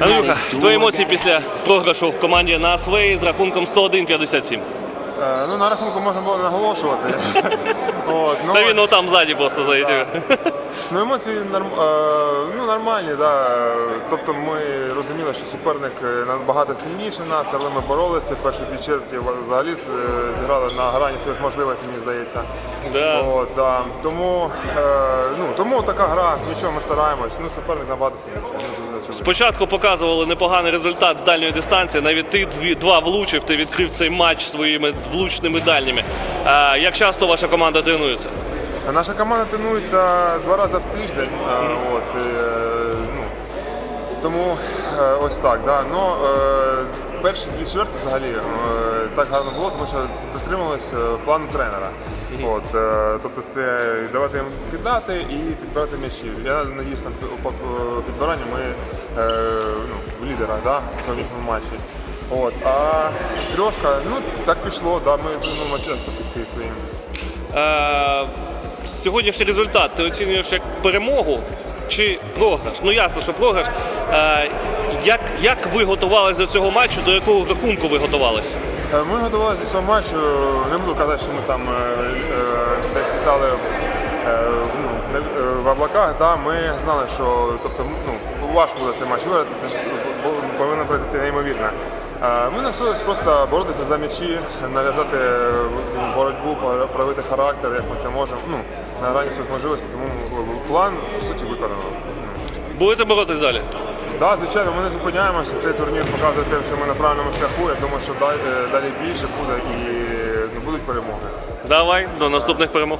Андрюха, твої емоції після програшу в команді на Свей з рахунком 101-57. Е, Ну, на рахунку можна було наголошувати. От, ну, Та він отам ззаді просто заїздив. ну, емоції норм, е, ну, нормальні, да. Тобто ми розуміли, що суперник е, набагато сильніший нас, але ми боролися. Перші дві черги взагалі е, зіграли на грані своїх можливостей, мені здається. Да. От, да. Тому, ну, тому така гра, нічого ми стараємось. Ну, суперник набагато сильніший. Ну, Спочатку показували непоганий результат з дальньої дистанції. Навіть ти дві, два влучив, ти відкрив цей матч своїми влучними дальніми. Як часто ваша команда тренується? Наша команда тренується два рази в тиждень. От, і, е, ну, тому е, ось так. Да. Ну, е, перші дві чверті взагалі так гарно було, тому що дотримувалися плану тренера. От, тобто це давати їм кидати і підбирати м'ячі. Я надіюсь, по підбиранню ми ну, в лідерах да, в сьогоднішньому матчі. От, а трьошка, ну так пішло, да, ми думаємо часто піти своїм. Сьогоднішній результат ти оцінюєш як перемогу чи програш? Ну ясно, що програш. Е, як, як ви готувалися до цього матчу, до якого рахунку ви готувалися? Е, Ми готувалися до цього матчу. Не буду казати, що ми там е, десь літали ну, в облаках. Да, ми знали, що тобто, ну, важко буде цей матч виграти, ж повинно пройти неймовірно. Е, Ми навчилися просто боротися за м'ячі, нав'язати е, боротьбу, проявити характер, як ми це можемо. Ну, на грані своїх можливостей, тому план по суті виконано. Будете боротись далі? Так, звичайно, ми не зупиняємося. Цей турнір показує те, що ми на правильному шляху. Я думаю, що далі, далі більше буде і ну, будуть перемоги. Давай, до наступних перемог.